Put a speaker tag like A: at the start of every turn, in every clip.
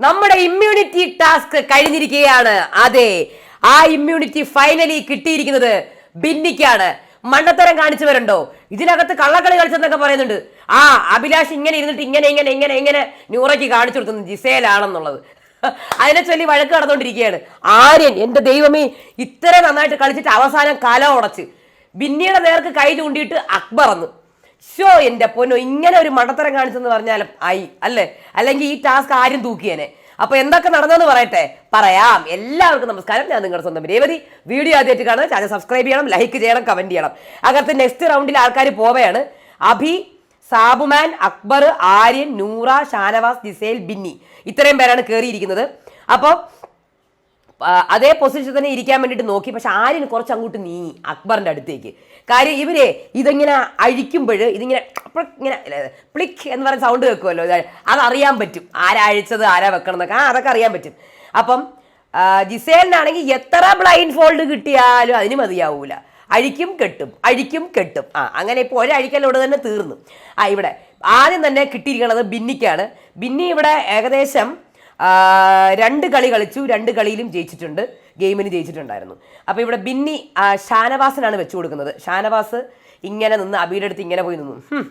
A: നമ്മുടെ immunity task കഴിഞ്ഞിരിക്കുകയാണ്. അതെ ആ ഇമ്മ്യൂണിറ്റി ഫൈനലി കിട്ടിയിരിക്കുന്നത് ബിന്നിക്കാണ്. മണ്ടത്തരം കാണിച്ചവരുണ്ടോ? ഇതിനകത്ത് കള്ളക്കളി കളിച്ചെന്നൊക്കെ പറയുന്നുണ്ട്. ആ അഭിലാഷ് ഇങ്ങനെ ഇരുന്നിട്ട് ഇങ്ങനെ ഇങ്ങനെ ഇങ്ങനെ ഇങ്ങനെ ന്യൂറയ്ക്ക് കാണിച്ചു കൊടുക്കുന്നു ജിസേലാണെന്നുള്ളത്. അതിനെ ചൊല്ലി വഴക്ക് നടന്നുകൊണ്ടിരിക്കുകയാണ്. ആര്യൻ എന്റെ ദൈവമേ ഇത്ര നന്നായിട്ട് കളിച്ചിട്ട് അവസാനം കല ഉടച്ച്. ബിന്നിയുടെ നേർക്ക് കൈ ചൂണ്ടിയിട്ട് അക്ബർ എന്ന് ഷോ എന്റെ പൊന്നോ ഇങ്ങനെ ഒരു മണ്ടത്തരം കാണിച്ചെന്ന് പറഞ്ഞാലും ആയി അല്ലേ? അല്ലെങ്കിൽ ഈ ടാസ്ക് ആരും തൂക്കിയേനെ. അപ്പൊ എന്തൊക്കെ നടന്നെന്ന് പറയട്ടെ? പറയാം. എല്ലാവർക്കും നമസ്കാരം. ഞാൻ നിങ്ങളുടെ സ്വന്തം രേവതി. വീഡിയോ ആദ്യമായിട്ട് കാണുക ചാനൽ സബ്സ്ക്രൈബ് ചെയ്യണം ലൈക്ക് ചെയ്യണം കമന്റ് ചെയ്യണം. അകത്ത് നെക്സ്റ്റ് റൗണ്ടിൽ ആൾക്കാർ പോവുകയാണ്. അഭി സാബുമാൻ അക്ബർ ആര്യൻ നൂറ ഷാനവാസ് ജിസേൽ ബിന്നി. ഇത്രയും പേരാണ് കയറിയിരിക്കുന്നത് അപ്പോൾ അതേ പൊസിഷൻ തന്നെ ഇരിക്കാൻ വേണ്ടിയിട്ട് നോക്കി. പക്ഷെ ആര്യന് കുറച്ച് അങ്ങോട്ട് നീങ്ങി അക്ബറിന്റെ അടുത്തേക്ക്. കാര്യം ഇവരെ ഇതിങ്ങനെ അഴിക്കുമ്പോൾ ഇതിങ്ങനെ ഇങ്ങനെ പ്ലിക് എന്ന് പറയുന്ന സൗണ്ട് വെക്കുമല്ലോ അതറിയാൻ പറ്റും. ആരാ അഴിച്ചത് ആരാ വെക്കണം എന്നൊക്കെ ആ അതൊക്കെ അറിയാൻ പറ്റും. അപ്പം ജിസേലിനാണെങ്കിൽ എത്ര ബ്ലൈൻഡ് ഫോൾഡ് കിട്ടിയാലും അതിന് മതിയാവൂല. അഴിക്കും കെട്ടും. അഴിക്കും കെട്ടും. ആ അങ്ങനെ ഇപ്പോൾ ഒരഴിക്കലോട് തന്നെ തീർന്നു. ആ ഇവിടെ ആദ്യം തന്നെ കിട്ടിയിരിക്കുന്നത് ബിന്നിക്കാണ്. ബിന്നി ഇവിടെ ഏകദേശം രണ്ട് കളി കളിച്ചു രണ്ട് കളിയിലും ജയിച്ചിട്ടുണ്ട് ഗെയിമിന് ജയിച്ചിട്ടുണ്ടായിരുന്നു. അപ്പോൾ ഇവിടെ ബിന്നി ഷാനവാസിനാണ് വെച്ചു കൊടുക്കുന്നത്. ഷാനവാസ് ഇങ്ങനെ നിന്ന് അബിയുടെ അടുത്ത് ഇങ്ങനെ പോയി നിന്നു.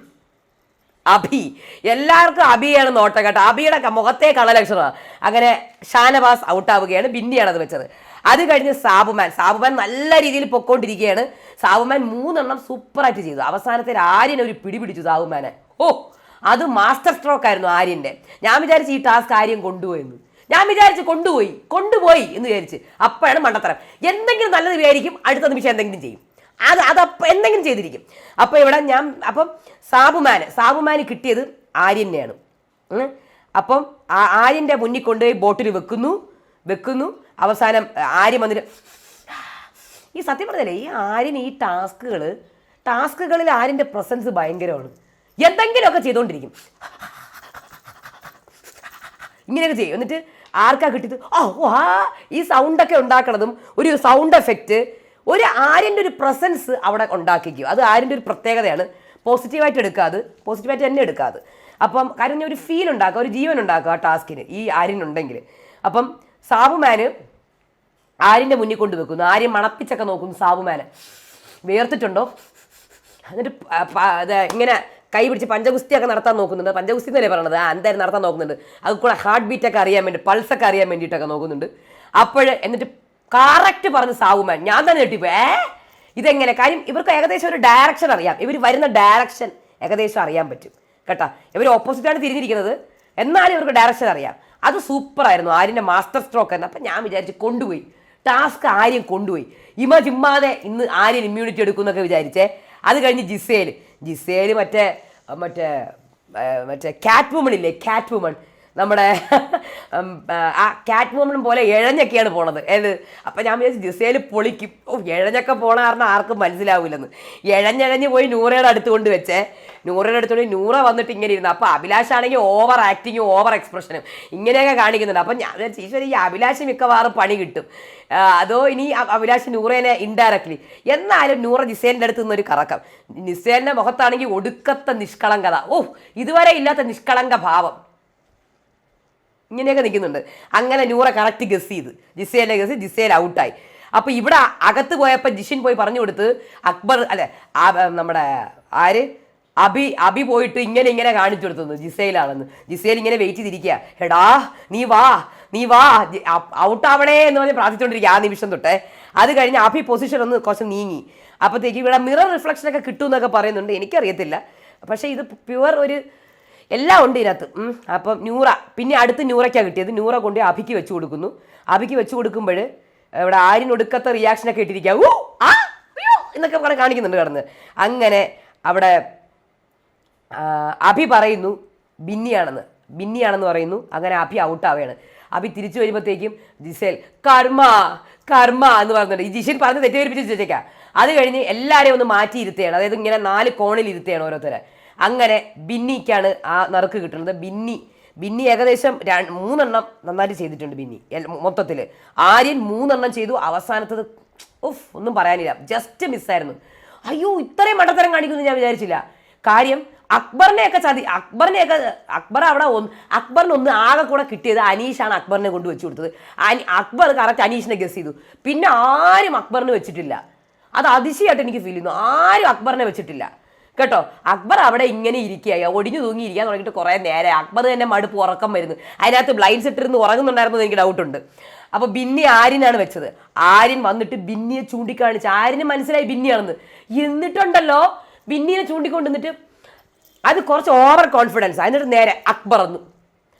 A: അഭി. എല്ലാവർക്കും അഭിയാണ് നോട്ടം കേട്ടോ അഭിയുടെ ക- മുഖത്തെ കളലക്ഷണമാണ് അങ്ങനെ ഷാനവാസ് ഔട്ടാവുകയാണ്. ബിന്നിയാണ് അത് വെച്ചത്. അത് കഴിഞ്ഞ് സാബുമാൻ. സാബുമാൻ നല്ല രീതിയിൽ പൊക്കോണ്ടിരിക്കുകയാണ്. സാബുമാൻ മൂന്നെണ്ണം സൂപ്പറായിട്ട് ചെയ്തു. അവസാനത്തിൽ ആര്യൻ ഒരു പിടി പിടിച്ചു സാബുമാനെ. ഓ അത് മാസ്റ്റർ സ്ട്രോക്ക് ആയിരുന്നു ആര്യന്റെ. ഞാൻ വിചാരിച്ചു ഈ ടാസ്ക് ആര്യം കൊണ്ടുപോയെന്ന് ഞാൻ വിചാരിച്ച് കൊണ്ടുപോയി കൊണ്ടുപോയി എന്ന് വിചാരിച്ച് അപ്പോഴാണ് മണ്ടത്തരം. എന്തെങ്കിലും നല്ലത് വിചാരിക്കും അടുത്ത നിമിഷം എന്തെങ്കിലും ചെയ്യും. അത് അതപ്പം എന്തെങ്കിലും ചെയ്തിരിക്കും. അപ്പോൾ ഇവിടെ ഞാൻ അപ്പം സാബുമാന് സാബുമാന് കിട്ടിയത് ആര്യനെയാണ്. അപ്പം ആര്യന്റെ മുന്നിൽ കൊണ്ടുപോയി ബോട്ടിൽ വെക്കുന്നു വെക്കുന്നു. അവസാനം ആര്യം വന്നിട്ട് ഈ സത്യം പറഞ്ഞല്ലേ ഈ ആര്യൻ ഈ ടാസ്കുകൾ ടാസ്കുകളിൽ ആര്യന്റെ പ്രസൻസ് ഭയങ്കരമാണ്. എന്തെങ്കിലുമൊക്കെ ചെയ്തുകൊണ്ടിരിക്കും ഇങ്ങനെയൊക്കെ ചെയ്യും. എന്നിട്ട് ആർക്കാ കിട്ടിയത്? ഓ വാ ഈ സൗണ്ടൊക്കെ ഉണ്ടാക്കണതും ഒരു സൗണ്ട് എഫക്റ്റ് ഒരു ആര്യന്റെ ഒരു പ്രസൻസ് അവിടെ ഉണ്ടാക്കിക്കും. അത് ആര്യന്റെ ഒരു പ്രത്യേകതയാണ്. പോസിറ്റീവായിട്ട് എടുക്കാതെ പോസിറ്റീവായിട്ട് തന്നെ എടുക്കാതെ അപ്പം കാര്യം ഒരു ഫീൽ ഉണ്ടാക്കുക ഒരു ജീവൻ ഉണ്ടാക്കുക ആ ടാസ്കിന് ഈ ആര്യനുണ്ടെങ്കിൽ. അപ്പം സാബുമാന് ആര്യന്റെ മുന്നിൽ കൊണ്ടുവെക്കുന്നു വെക്കുന്നു. ആര്യൻ മണപ്പിച്ചൊക്കെ നോക്കുന്നു സാബുമാനെ. വേർത്തിട്ടുണ്ടോ? എന്നിട്ട് ഇങ്ങനെ കൈ പിടിച്ച് പഞ്ചഗുസ്തിയൊക്കെ നടത്താൻ നോക്കുന്നുണ്ട്. പഞ്ചഗുസ്തി എന്നല്ലേ പറയണത്? ആ എന്തായാലും നടത്താൻ നോക്കുന്നുണ്ട്. അത് കൂടെ ഹാർട്ട് ബീറ്റൊക്കെ അറിയാൻ വേണ്ടി പൾസൊക്കെ അറിയാൻ വേണ്ടിയിട്ടൊക്കെ നോക്കുന്നുണ്ട്. അപ്പോൾ എന്നിട്ട് കറക്റ്റ് പറഞ്ഞ് സാവുമാൻ. ഞാൻ തന്നെ ഞെട്ടിപ്പോ ഏ? ഇതെങ്ങനെ? കാര്യം ഇവർക്ക് ഏകദേശം ഒരു ഡയറക്ഷൻ അറിയാം. ഇവർ വരുന്ന ഡയറക്ഷൻ ഏകദേശം അറിയാൻ പറ്റും. കേട്ടോ? ഇവർ ഓപ്പോസിറ്റാണ് തിരിഞ്ഞിരിക്കുന്നത്. എന്നാലും ഇവർക്ക് ഡയറക്ഷൻ അറിയാം. അത് സൂപ്പറായിരുന്നു ആര്യന്റെ മാസ്റ്റർ സ്ട്രോക്ക് എന്ന് അപ്പം ഞാൻ വിചാരിച്ച് കൊണ്ടുപോയി. ടാസ്ക് ആര്യം കൊണ്ടുപോയി. ഇമ ചിമ്മാതെ ഇന്ന് ആര്യൻ ഇമ്മ്യൂണിറ്റി എടുക്കുന്നൊക്കെ വിചാരിച്ചേ. അത് കഴിഞ്ഞ് ജിസേൽ ജിസേൽ മറ്റേ മറ്റേ മറ്റേ കാറ്റ് വുമൺ ഇല്ലേ? കാറ്റ് വുമൺ നമ്മുടെ ആ കാറ്റ് വുമൺ പോലെ ഇഴഞ്ഞൊക്കെയാണ് പോണത്. ഏത്? അപ്പം ഞാൻ വിചാരിച്ചു ജിസേൽ പൊളിക്കും. ഓ ഇഴഞ്ഞൊക്കെ പോണ കാരണം ആർക്കും മനസ്സിലാവില്ലെന്ന് ഇഴഞ്ഞിഴഞ്ഞ് പോയി നൂറയുടെ അടുത്ത് കൊണ്ട് വെച്ചേ. നൂറയുടെ അടുത്തോണ്ട് നൂറ വന്നിട്ട് ഇങ്ങനെ ഇരുന്നു. അപ്പോൾ അഭിലാഷാണെങ്കിൽ ഓവർ ആക്ടിങ്ങും ഓവർ എക്സ്പ്രഷനും ഇങ്ങനെയൊക്കെ കാണിക്കുന്നുണ്ട്. അപ്പം ഞാൻ വിചാരിച്ചു, ഈ അഭിലാഷ് മിക്കവാറും പണി കിട്ടും. അതോ ഇനി അഭിലാഷ് നൂറേനെ ഇൻഡയറക്ട്ലി എന്നാലും നൂറ ജിസേലിന്റെ അടുത്ത് നിന്നൊരു കറക്കം. ജിസേലിന്റെ മുഖത്താണെങ്കിൽ ഒടുക്കത്തെ നിഷ്കളങ്കത. ഓ ഇതുവരെ ഇല്ലാത്ത നിഷ്കളങ്ക ഭാവം. ഇങ്ങനെയൊക്കെ നിൽക്കുന്നുണ്ട്. അങ്ങനെ നൂറ കറക്റ്റ് ഗസ് ചെയ്ത്. ജിസേലിനെ ഗസ് ജിസേൽ ഔട്ടായി അപ്പോൾ ഇവിടെ അകത്ത് പോയപ്പോൾ ജിഷിൻ പോയി പറഞ്ഞു കൊടുത്ത് അക്ബർ അല്ലെ നമ്മുടെ ആര്? അബി അബി പോയിട്ട് ഇങ്ങനെ ഇങ്ങനെ കാണിച്ചു കൊടുത്തു ജിസയിലാണെന്ന് ജിസയിൽ ഇങ്ങനെ വെയിറ്റ് ചെയ്തിരിക്കുക എടാ നീ വാ നീ വാ. ഔട്ടാവണേ എന്ന് പറഞ്ഞ് പ്രാർത്ഥിച്ചുകൊണ്ടിരിക്കുക ആ നിമിഷം തൊട്ടേ. അത് കഴിഞ്ഞ് അബി പൊസിഷൻ ഒന്ന് കുറച്ച് നീങ്ങി. അപ്പോഴത്തേക്ക് ഇവിടെ മിറർ റിഫ്ലക്ഷൻ ഒക്കെ കിട്ടും എന്നൊക്കെ പറയുന്നുണ്ട്. എനിക്കറിയത്തില്ല. പക്ഷേ ഇത് പ്യുവർ ഒരു എല്ലാം ഉണ്ട് ഇതിനകത്ത്. അപ്പം ന്യൂറ പിന്നെ അടുത്ത് നൂറയ്ക്കാണ് കിട്ടിയത്. ന്യൂറ കൊണ്ട് അഭിക്ക് വെച്ച് കൊടുക്കുന്നു. അഭിക്ക് വെച്ച് കൊടുക്കുമ്പോൾ ഇവിടെ ആരിനൊടുക്കത്തെ റിയാക്ഷനൊക്കെ ഇട്ടിരിക്കുക ഊ ആ എന്നൊക്കെ പറഞ്ഞ് കാണിക്കുന്നുണ്ട് കിടന്ന്. അങ്ങനെ അവിടെ അഭി പറയുന്നു ബിന്നിയാണെന്ന്. ബിന്നിയാണെന്ന് പറയുന്നു അങ്ങനെ അഭി ഔട്ടാവുകയാണ് അഭി തിരിച്ചു വരുമ്പോഴത്തേക്കും ജിസേൽ കർമ്മ കർമ്മ എന്ന് പറഞ്ഞിട്ട് ഈ ജിഷൻ പറഞ്ഞ് തെറ്റിദ്ധരിപ്പിച്ച് വെച്ചേക്കാം. അത് കഴിഞ്ഞ് എല്ലാവരെയും ഒന്ന് മാറ്റി ഇരുത്തുകയാണ്. അതായത് ഇങ്ങനെ നാല് കോണിൽ ഇരുത്തുകയാണ് ഓരോരുത്തരെ. അങ്ങനെ ബിന്നിക്കാണ് ആ നറുക്ക് കിട്ടുന്നത്. ബിന്നി ബിന്നി ഏകദേശം മൂന്നെണ്ണം നന്നായിട്ട് ചെയ്തിട്ടുണ്ട് ബിന്നി. മൊത്തത്തിൽ. ആര്യൻ മൂന്നെണ്ണം ചെയ്തു. അവസാനത്തത് ഉഫ് ഒന്നും പറയാനില്ല. ജസ്റ്റ് മിസ്സായിരുന്നു അയ്യോ ഇത്രയും മണ്ടത്തരം കാണിക്കുമെന്ന് ഞാൻ വിചാരിച്ചില്ല. കാര്യം അക്ബറിനെയൊക്കെ ചതി. അക്ബറിനെയൊക്കെ അക്ബർ അവിടെ അക്ബറിന് ഒന്ന് ആകെ കൂടെ കിട്ടിയത് അനീഷാണ് അക്ബറിനെ കൊണ്ട് വെച്ച് കൊടുത്തത്. അക്ബർ കറക്റ്റ് അനീഷിനെ ഗസ് ചെയ്തു. പിന്നെ ആരും അക്ബറിന് വെച്ചിട്ടില്ല. അത് അതിശയമായിട്ട് എനിക്ക് ഫീൽ ചെയ്യുന്നു. ആരും അക്ബറിനെ വെച്ചിട്ടില്ല. കേട്ടോ? അക്ബർ അവിടെ ഇങ്ങനെ ഇരിക്കുകയായി ഒടിഞ്ഞു തൂങ്ങി ഇരിക്കാൻ തുടങ്ങിയിട്ട് കുറേ നേരെ അക്ബർ തന്നെ മടുപ്പ് ഉറക്കം വരുന്നു. അതിനകത്ത് ബ്ലൈൻഡ്സ് ഇട്ടിരുന്ന് ഉറങ്ങുന്നുണ്ടായിരുന്നു എനിക്ക് ഡൗട്ടുണ്ട് അപ്പോൾ ബിന്നി ആര്യനാണ് വെച്ചത്. ആര്യൻ വന്നിട്ട് ബിന്നിയെ ചൂണ്ടിക്കാണിച്ച്. ആര്യന് മനസ്സിലായി ബിന്നിയാണെന്ന്. എന്നിട്ടുണ്ടല്ലോ ബിന്നിയെ ചൂണ്ടിക്കൊണ്ടിരുന്നിട്ട് അത് കുറച്ച് ഓവർ കോൺഫിഡൻസ് എന്നിട്ട് നേരെ അക്ബർ എന്നു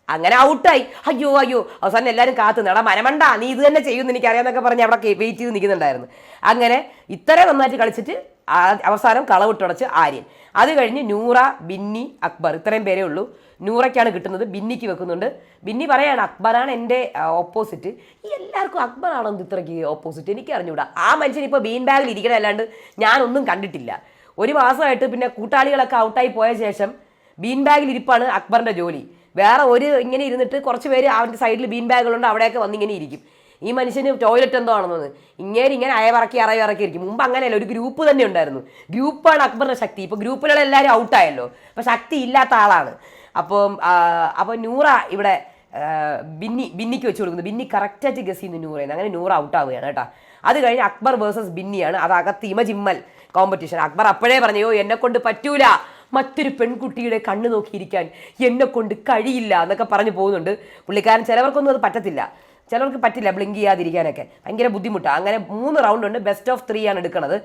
A: അങ്ങനെ ഔട്ടായി അയ്യോ അയ്യോ. അവസാനം എല്ലാവരും കാത്തു നിടാ മരമണ്ട നീ ഇത് തന്നെ ചെയ്യുമെന്ന് എനിക്കറിയാമെന്നൊക്കെ പറഞ്ഞ് അവിടെ വെയിറ്റ് ചെയ്ത് നിൽക്കുന്നുണ്ടായിരുന്നു. അങ്ങനെ ഇത്രയും നന്നായിട്ട് കളിച്ചിട്ട് അവസാനം കളവിട്ടുടച്ച് ആര്യൻ. അത് കഴിഞ്ഞ് നൂറ ബിന്നി അക്ബർ ഇത്രയും പേരേ ഉള്ളൂ. നൂറയ്ക്കാണ് കിട്ടുന്നത്. ബിന്നിക്ക് വെക്കുന്നുണ്ട്. ബിന്നി പറയാണ് അക്ബറാണ് എന്റെ ഓപ്പോസിറ്റ് ഈ എല്ലാവർക്കും അക്ബറാണോ ഇത് ഇത്രയ്ക്ക് ഓപ്പോസിറ്റ് എനിക്ക് അറിഞ്ഞുകൂടാ ആ മനുഷ്യൻ ഇപ്പോൾ ബീൻ ബാഗിൽ ഇരിക്കണമല്ലാണ്ട് ഞാനൊന്നും കണ്ടിട്ടില്ല. ഒരു മാസമായിട്ട് പിന്നെ കൂട്ടാളികളൊക്കെ ഔട്ടായി പോയ ശേഷം ബീൻ ബാഗിൽ ഇരിപ്പാണ് അക്ബറിന്റെ ജോലി. വേറെ ഒരു ഇങ്ങനെ ഇരുന്നിട്ട് കുറച്ച് പേര് അവന്റെ സൈഡിൽ ബീൻ ബാഗുകളുണ്ട് അവിടെയൊക്കെ വന്നിങ്ങനെ ഇരിക്കും. ഈ മനുഷ്യന് ടോയ്ലറ്റ് എന്തോ ആണെന്ന് ഇങ്ങനെ ഇങ്ങനെ അയവിറക്കി അറയിറക്കി ഇരിക്കും. മുമ്പ് അങ്ങനെയല്ല ഒരു ഗ്രൂപ്പ് തന്നെ ഉണ്ടായിരുന്നു. ഗ്രൂപ്പാണ് അക്ബറിന്റെ ശക്തി. ഇപ്പോൾ ഗ്രൂപ്പിലുള്ള എല്ലാവരും ഔട്ടായല്ലോ അപ്പോൾ ശക്തി ഇല്ലാത്ത ആളാണ്. അപ്പോൾ അപ്പോൾ നൂറ ഇവിടെ ബിന്നി ബിന്നിക്ക് വെച്ച് കൊടുക്കുന്നു ബിന്നി കറക്റ്റായിട്ട് ഗസ് ചെയ്യുന്നു അങ്ങനെ നൂറ ഔട്ടാവുകയാണ് കേട്ടോ. അത് കഴിഞ്ഞ് അക്ബർ വേഴ്സസ് ബിന്നിയാണ്. അത് അകത്ത് ഇമജിമ്മൽ കോമ്പറ്റീഷൻ അക്ബർ അപ്പോഴേ പറഞ്ഞു "യ്യോ, എന്നെ കൊണ്ട് പറ്റൂല. മറ്റൊരു പെൺകുട്ടിയുടെ കണ്ണ് നോക്കിയിരിക്കാൻ എന്നെ കൊണ്ട് കഴിയില്ല എന്നൊക്കെ പറഞ്ഞു പോകുന്നുണ്ട്. പുള്ളിക്കാരൻ ചിലവർക്കൊന്നും അത് പറ്റത്തില്ല. ചിലർക്ക് പറ്റില്ല ബ്ലിങ്ക് ചെയ്യാതിരിക്കാനൊക്കെ. ഭയങ്കര ബുദ്ധിമുട്ടാണ് അങ്ങനെ മൂന്ന് റൗണ്ട് ഉണ്ട്. ബെസ്റ്റ് ഓഫ് ത്രീ ആണ് എടുക്കുന്നത്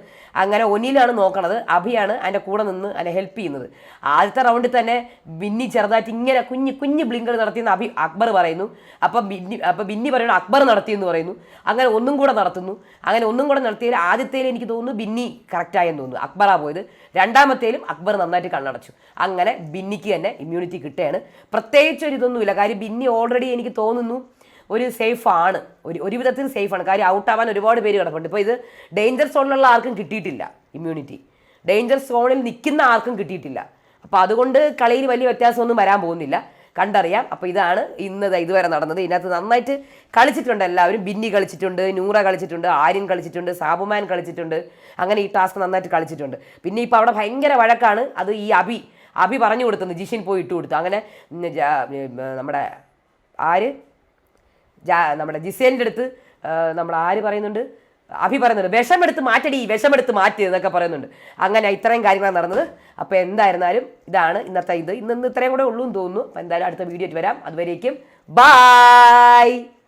A: അങ്ങനെ ഒന്നിലാണ് നോക്കണത്. അഭിയാണ് അതിന്റെ കൂടെ നിന്ന് അതിനെ ഹെൽപ്പ് ചെയ്യുന്നത്. ആദ്യത്തെ റൗണ്ടിൽ തന്നെ ബിന്നി ചെറുതായിട്ട് ഇങ്ങനെ കുഞ്ഞ് കുഞ്ഞ് ബ്ലിങ്കർ നടത്തിയെന്ന് അഭി അക്ബർ പറയുന്നു. അപ്പം ബിന്നി അപ്പം ബിന്നി പറയുന്നു അക്ബർ നടത്തിയെന്ന് പറയുന്നു. അങ്ങനെ ഒന്നും കൂടെ നടത്തുന്നു. അങ്ങനെ ഒന്നും കൂടെ നടത്തിയതിൽ ആദ്യത്തേൽ എനിക്ക് തോന്നുന്നു ബിന്നി കറക്റ്റായെന്ന് തോന്നുന്നു. അക്ബറാ പോയത്. രണ്ടാമത്തേലും അക്ബർ നന്നായിട്ട് കണ്ണടച്ചു. അങ്ങനെ ബിന്നിക്ക് തന്നെ ഇമ്മ്യൂണിറ്റി കിട്ടുകയാണ്. പ്രത്യേകിച്ച് ഒരു ഇതൊന്നുമില്ല. കാര്യം ബിന്നി ഓൾറെഡി എനിക്ക് തോന്നുന്നു ഒരു സേഫ് ആണ്. ഒരു ഒരു വിധത്തിൽ സേഫ് ആണ്. കാര്യം ഔട്ട് ആവാൻ ഒരുപാട് പേര് കിടപ്പുണ്ട്. ഇപ്പോൾ ഇത് ഡേഞ്ചർ സോണിലുള്ള ആർക്കും കിട്ടിയിട്ടില്ല ഇമ്മ്യൂണിറ്റി ഡേഞ്ചർ സോണിൽ നിൽക്കുന്ന ആർക്കും കിട്ടിയിട്ടില്ല. അപ്പോൾ അതുകൊണ്ട് കളിയിൽ വലിയ വ്യത്യാസമൊന്നും വരാൻ പോകുന്നില്ല. കണ്ടറിയാം. അപ്പോൾ ഇതാണ് ഇന്ന് ഇതുവരെ നടന്നത്. ഇതിനകത്ത് നന്നായിട്ട് കളിച്ചിട്ടുണ്ട് എല്ലാവരും. ബിന്നി കളിച്ചിട്ടുണ്ട് നൂറ കളിച്ചിട്ടുണ്ട് ആര്യൻ കളിച്ചിട്ടുണ്ട് സാബുമാൻ കളിച്ചിട്ടുണ്ട്. അങ്ങനെ ഈ ടാസ്ക് നന്നായിട്ട് കളിച്ചിട്ടുണ്ട്. പിന്നെ ഇപ്പോൾ അവിടെ ഭയങ്കര വഴക്കാണ് അത് ഈ അഭി അഭി പറഞ്ഞു കൊടുത്തത്. ജിഷിൻ പോയി ഇട്ട് കൊടുത്തു. അങ്ങനെ നമ്മുടെ ആര്? ജാ- നമ്മുടെ ജിസേലിന്റെ അടുത്ത് നമ്മൾ ആര് പറയുന്നുണ്ട്? അഭി പറയുന്നുണ്ട് വിഷമെടുത്ത് മാറ്റടി വിഷമെടുത്ത് മാറ്റി എന്നൊക്കെ പറയുന്നുണ്ട്. അങ്ങനെ ഇത്രയും കാര്യങ്ങളാണ് നടന്നത്. അപ്പോൾ എന്തായിരുന്നാലും ഇതാണ് ഇന്നത്തെ ഇത്. ഇന്ന് ഇന്ന് ഇത്രയും കൂടെ ഉള്ളൂ എന്ന് തോന്നുന്നു. അപ്പോൾ എന്തായാലും അടുത്ത വീഡിയോ വരാം. അതുവരേക്കും ബായ്